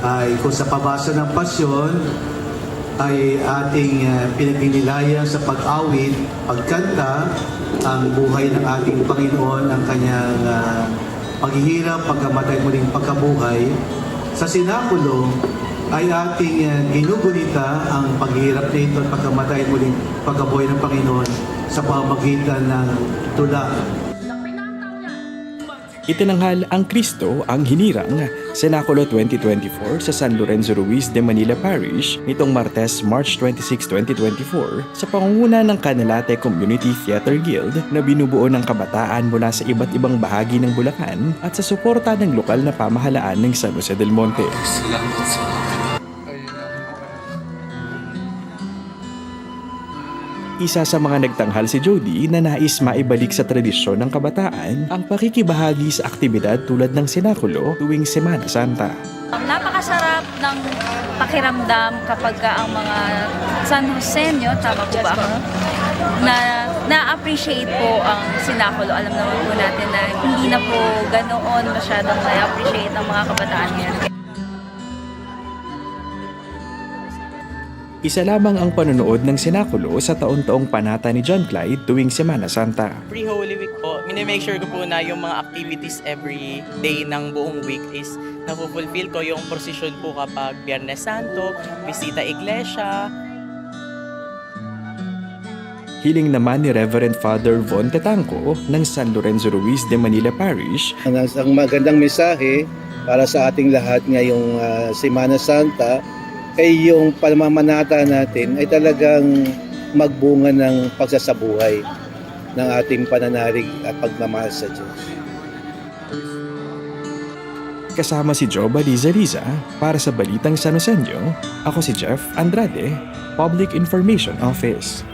ay kung sa pabasa ng pasyon ay ating uh, pinagninilayan sa pag-awit, pagkanta, ang buhay ng ating Panginoon, ang kanyang uh, paghihirap, pagkamatay muling pagkabuhay. Sa sinapulo ay ating uh, ginugunita ang paghihirap na ito at pagkamatay muling pagkabuhay ng Panginoon sa pamamagitan ng tula Itinanghal ang Kristo ang hinirang Senakulo 2024 sa San Lorenzo Ruiz de Manila Parish nitong Martes, March 26, 2024 sa pangunguna ng Canalate Community Theater Guild na binubuo ng kabataan mula sa iba't ibang bahagi ng Bulacan at sa suporta ng lokal na pamahalaan ng San Jose del Monte. Isa sa mga nagtanghal si Jody na nais maibalik sa tradisyon ng kabataan ang pakikibahagi sa aktibidad tulad ng sinakulo tuwing Semana Santa. Napakasarap ng pakiramdam kapag ka ang mga San Joseño, tama po ba ako? Na na-appreciate po ang sinakulo. Alam naman po natin na hindi na po ganoon masyadong na-appreciate ng mga kabataan ngayon. Isa lamang ang panonood ng sinakulo sa taon-taong panata ni John Clyde tuwing Semana Santa. Pre-Holy Week po, minimake sure ko po na yung mga activities every day ng buong week is napupulfill ko yung prosesyon po kapag Biyernes Santo, bisita iglesia, Hiling naman ni Reverend Father Von Tetangco ng San Lorenzo Ruiz de Manila Parish Ang ang magandang mensahe para sa ating lahat ngayong ah, Semana Santa ay yung pamamanata natin ay talagang magbunga ng pagsasabuhay ng ating pananalig at pagmamahal sa Diyos. kasama si Joe Baliza Riza para sa Balitang San Joseño. Ako si Jeff Andrade, Public Information Office.